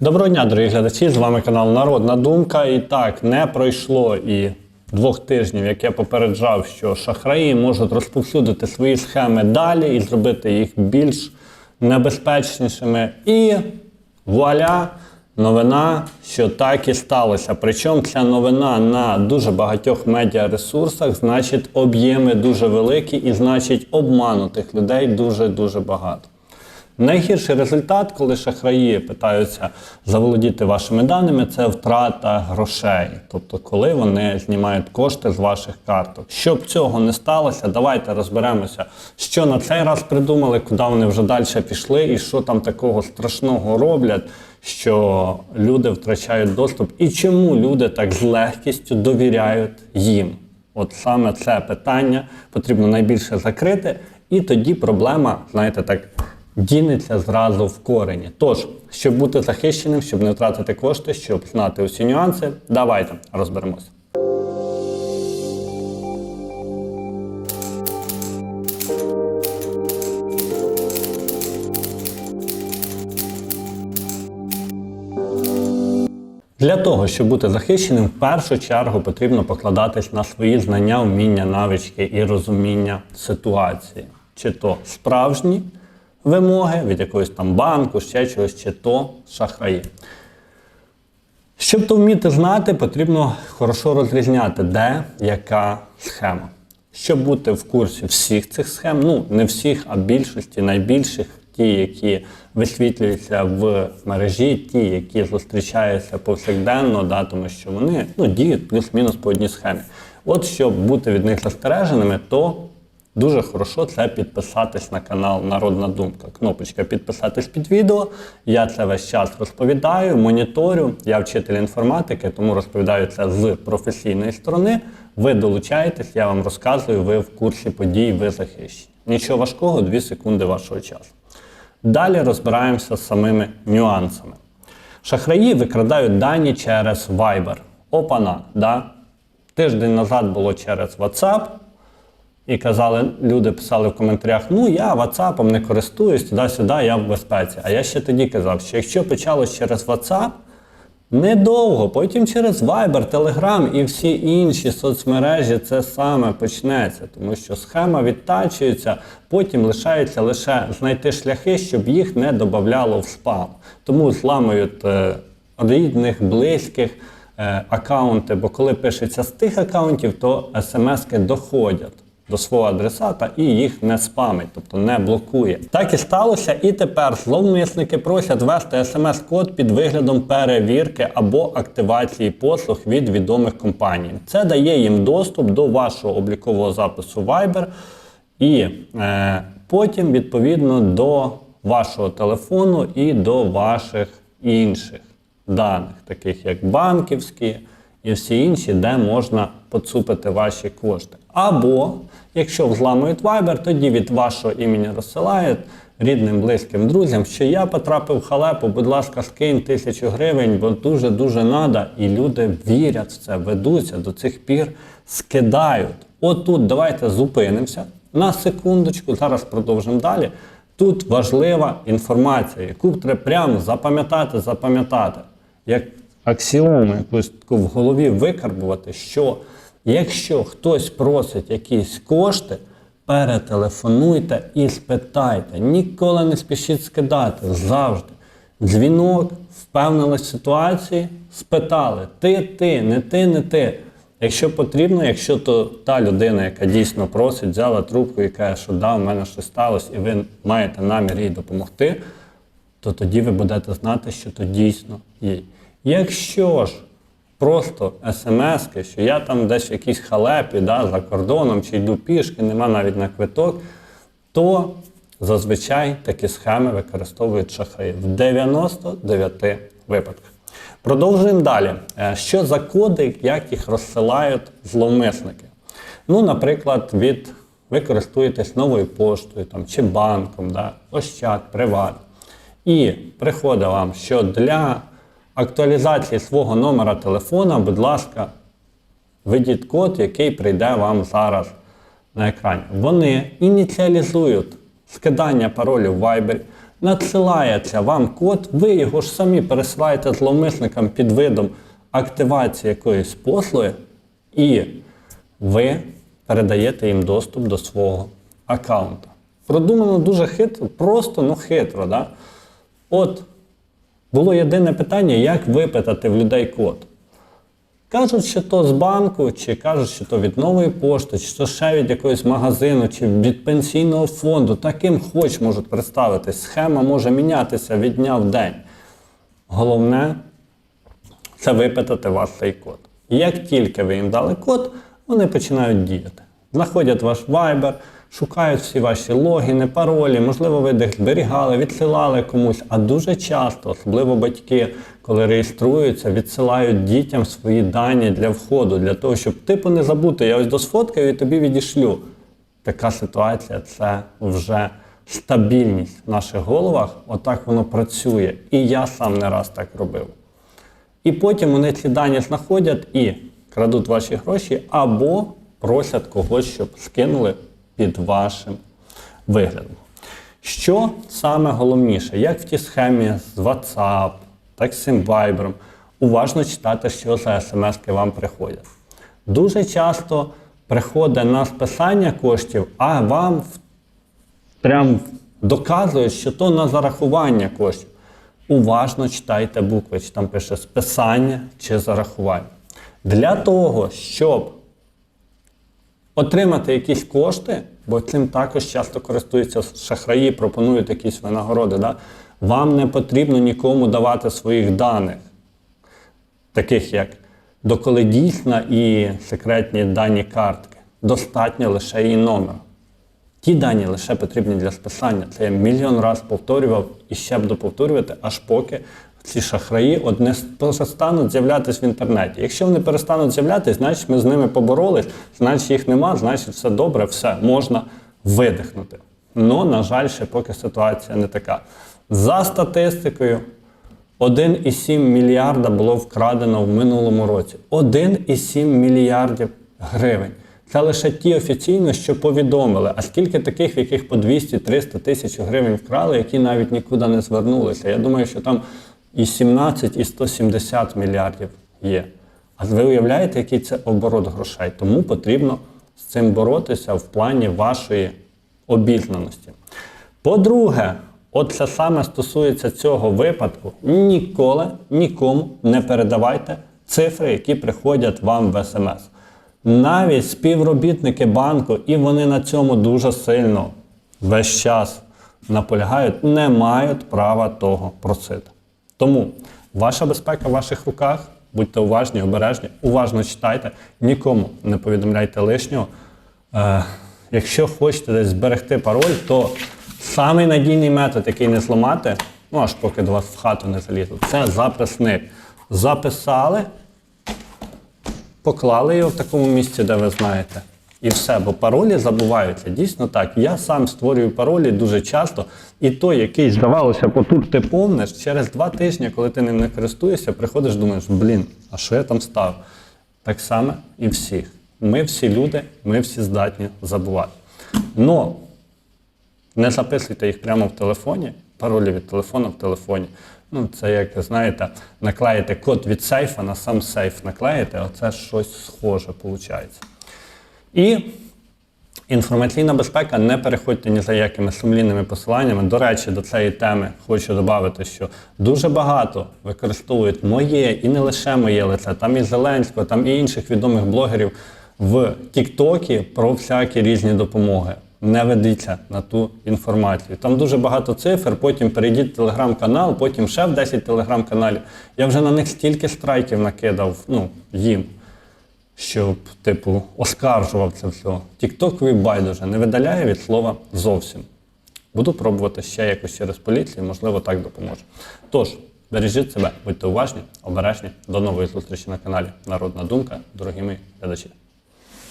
Доброго дня, дорогі глядачі! З вами канал Народна Думка. І так, не пройшло і двох тижнів, як я попереджав, що шахраї можуть розповсюдити свої схеми далі і зробити їх більш небезпечнішими. І вуаля! Новина, що так і сталося. Причому ця новина на дуже багатьох медіаресурсах, значить, об'єми дуже великі і значить обманутих людей дуже-дуже багато. Найгірший результат, коли шахраї питаються заволодіти вашими даними, це втрата грошей. Тобто, коли вони знімають кошти з ваших карток. Щоб цього не сталося, давайте розберемося, що на цей раз придумали, куди вони вже далі пішли, і що там такого страшного роблять, що люди втрачають доступ, і чому люди так з легкістю довіряють їм. От саме це питання потрібно найбільше закрити, і тоді проблема, знаєте, так дінеться зразу в корені. Тож, щоб бути захищеним, щоб не втратити кошти, щоб знати усі нюанси, давайте розберемося. Для того, щоб бути захищеним, в першу чергу потрібно покладатись на свої знання, вміння, навички і розуміння ситуації. Чи то справжні вимоги від якогось там банку, ще чогось, чи то шахраї. Щоб то вміти знати, потрібно хорошо розрізняти, де яка схема. Щоб бути в курсі всіх цих схем, ну не всіх, а більшості, найбільших, ті, які висвітлюються в мережі, ті, які зустрічаються повсякденно, да, тому що вони ну, діють плюс-мінус по одній схемі. От щоб бути від них застереженими, то Дуже хорошо це підписатись на канал Народна Думка. Кнопочка підписатись під відео. Я це весь час розповідаю, моніторю. Я вчитель інформатики, тому розповідаю це з професійної сторони. Ви долучаєтесь, я вам розказую, ви в курсі подій, ви захищені. Нічого важкого, 2 секунди вашого часу. Далі розбираємося з самими нюансами. Шахраї викрадають дані через Viber. Опана, да? Тиждень назад було через WhatsApp. І казали, люди писали в коментарях: ну я WhatsApp не користуюсь, туди-сюди, я в безпеці. А я ще тоді казав, що якщо почалось через WhatsApp, недовго, потім через Viber, Telegram і всі інші соцмережі це саме почнеться, тому що схема відтачується, потім лишається лише знайти шляхи, щоб їх не додавало в спам. Тому зламують е, рідних, близьких. е, Аккаунти, бо коли пишеться з тих аккаунтів, то смски доходять до свого адресата і їх не спамить, тобто не блокує. Так і сталося, і тепер зловмисники просять ввести смс-код під виглядом перевірки або активації послуг від відомих компаній. Це дає їм доступ до вашого облікового запису Viber і е, потім, відповідно, до вашого телефону і до ваших інших даних, таких як банківські і всі інші, де можна поцупити ваші кошти. Або, якщо взламують Viber, тоді від вашого імені розсилають рідним, близьким друзям, що я потрапив в халепу, будь ласка, скинь тисячу гривень, бо дуже-дуже треба. І люди вірять в це, ведуться до цих пір, скидають. Отут давайте зупинимося на секундочку, зараз продовжимо далі. Тут важлива інформація, яку треба прямо запам'ятати, запам'ятати. Як аксіому якусь в голові викарбувати, що якщо хтось просить якісь кошти, перетелефонуйте і спитайте. Ніколи не спішіть скидати. Завжди. Дзвінок, впевнились в ситуації, спитали: ти, ти, не ти, не ти. Якщо потрібно, якщо то та людина, яка дійсно просить, взяла трубку і каже, що да, в мене щось сталося, і ви маєте намір їй допомогти, то тоді ви будете знати, що то дійсно їй. Якщо ж просто смс, що я там десь в якійсь халепі да, за кордоном чи йду пішки, нема навіть на квиток, то зазвичай такі схеми використовують шахраї в 99 випадках. Продовжуємо далі. Е, Що за коди, як їх розсилають зловмисники? Ну, наприклад, від ви користуєтесь новою поштою там, чи банком, да, Ощад, Приват. І приходить вам, що для актуалізації свого номера телефона, будь ласка, введіть код, який прийде вам зараз на екрані. Вони ініціалізують скидання паролів в Viber, надсилається вам код, ви його ж самі пересилаєте зловмисникам під видом активації якоїсь послуги, і ви передаєте їм доступ до свого аккаунта. Продумано дуже хитро, просто ну хитро. Да? От було єдине питання, як випитати в людей код. Кажуть, що то з банку, чи кажуть, що то від нової пошти, чи то ще від якогось магазину, чи від пенсійного фонду. Таким хоч можуть представитись. Схема може мінятися від дня в день. Головне це випитати вас цей код. Як тільки ви їм дали код, вони починають діяти. Знаходять ваш Viber, шукають всі ваші логіни, паролі, можливо, ви десь зберігали, відсилали комусь. А дуже часто, особливо батьки, коли реєструються, відсилають дітям свої дані для входу, для того, щоб типу не забути, я ось досфоткаю і тобі відішлю. Така ситуація це вже стабільність в наших головах. Отак воно працює. І я сам не раз так робив. І потім вони ці дані знаходять і крадуть ваші гроші, або просять когось, щоб скинули під вашим виглядом. Що саме головніше, як в тій схемі з WhatsApp, так з цим Viber, уважно читати, що за смс вам приходять. Дуже часто приходить на списання коштів, а вам прям доказують, що то на зарахування коштів. Уважно читайте букви, чи там пише списання чи зарахування. Для того, щоб отримати якісь кошти, бо цим також часто користуються шахраї, пропонують якісь винагороди, да? вам не потрібно нікому давати своїх даних, таких як доколедійсна і секретні дані картки. Достатньо лише її номер. Ті дані лише потрібні для списання. Це я мільйон раз повторював і ще буду повторювати, аж поки ці шахраї от не перестануть з'являтися в інтернеті. Якщо вони перестануть з'являтися, значить ми з ними поборолись, значить їх нема, значить все добре, все можна видихнути. Ну, на жаль, ще поки ситуація не така. За статистикою, 1,7 мільярда було вкрадено в минулому році. 1,7 мільярдів гривень. Це лише ті офіційно, що повідомили. А скільки таких, в яких по 200-300 тисяч гривень вкрали, які навіть нікуди не звернулися. Я думаю, що там і 17, і 170 мільярдів є. А ви уявляєте, який це оборот грошей? Тому потрібно з цим боротися в плані вашої обізнаності. По-друге, от це саме стосується цього випадку. Ніколи нікому не передавайте цифри, які приходять вам в смс. Навіть співробітники банку, і вони на цьому дуже сильно весь час наполягають, не мають права того просити. Тому ваша безпека в ваших руках, будьте уважні, обережні, уважно читайте, нікому не повідомляйте лишнього. Е, якщо хочете десь зберегти пароль, то самий надійний метод, який не зламати, ну аж поки до вас в хату не залізли, це записник. Записали, поклали його в такому місці, де ви знаєте. І все, бо паролі забуваються. Дійсно так. Я сам створюю паролі дуже часто, і той, який здавалося, потур ти помниш, через два тижні, коли ти ним не користуєшся, приходиш, думаєш, блін, а що я там став? Так само і всіх. Ми всі люди, ми всі здатні забувати. Но не записуйте їх прямо в телефоні, паролі від телефону в телефоні. Ну, це як знаєте, наклеїте код від сейфа на сам сейф наклеїте, оце щось схоже виходить. І інформаційна безпека, не переходьте ні за якими сумлінними посиланнями. До речі, до цієї теми хочу додати, що дуже багато використовують моє і не лише моє лице, там і Зеленського, там і інших відомих блогерів в Тіктокі про всякі різні допомоги. Не ведіться на ту інформацію. Там дуже багато цифр, потім перейдіть в телеграм-канал, потім ще в 10 телеграм-каналів. Я вже на них стільки страйків накидав ну, їм щоб, типу, оскаржував це все. Тіктокові байдуже не видаляє від слова зовсім. Буду пробувати ще якось через поліцію, можливо, так допоможе. Тож, бережіть себе, будьте уважні, обережні. До нової зустрічі на каналі Народна Думка, дорогі мої глядачі.